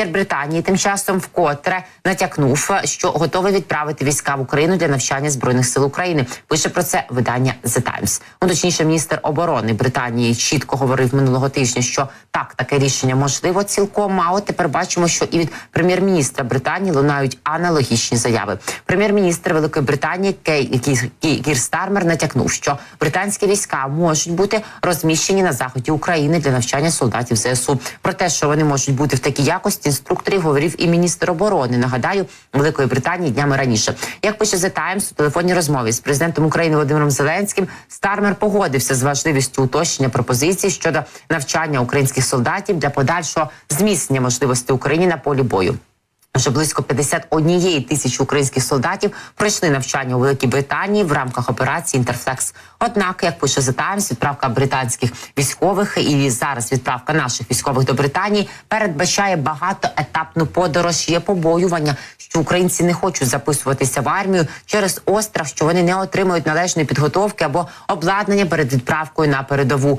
Прем'єр Британії тим часом вкотре натякнув, що готовий відправити війська в Україну для навчання збройних сил України. Пише про це видання The Times. Ну, точніше, міністр оборони Британії чітко говорив минулого тижня, що так таке рішення можливо цілком. А от тепер бачимо, що і від прем'єр-міністра Британії лунають аналогічні заяви. Прем'єр-міністр Великої Британії Кей Кі- Кі- Кір Стармер натякнув, що британські війська можуть бути розміщені на заході України для навчання солдатів ЗСУ. Про те, що вони можуть бути в такій якості інструкторів, говорив і міністр оборони. Нагадаю, Великої Британії днями раніше. Як пише The Times, у телефонній розмові з президентом України Володимиром Зеленським Стармер погодився з важливістю уточнення пропозицій щодо навчання українських солдатів для подальшого зміцнення можливостей України на полі бою. Вже близько 51 тисячі українських солдатів пройшли навчання у Великій Британії в рамках операції Інтерфлекс. Однак, як пише The Times, відправка британських військових і зараз відправка наших військових до Британії передбачає багатоетапну подорож. Є побоювання, що українці не хочуть записуватися в армію через острах, що вони не отримують належної підготовки або обладнання перед відправкою на передову.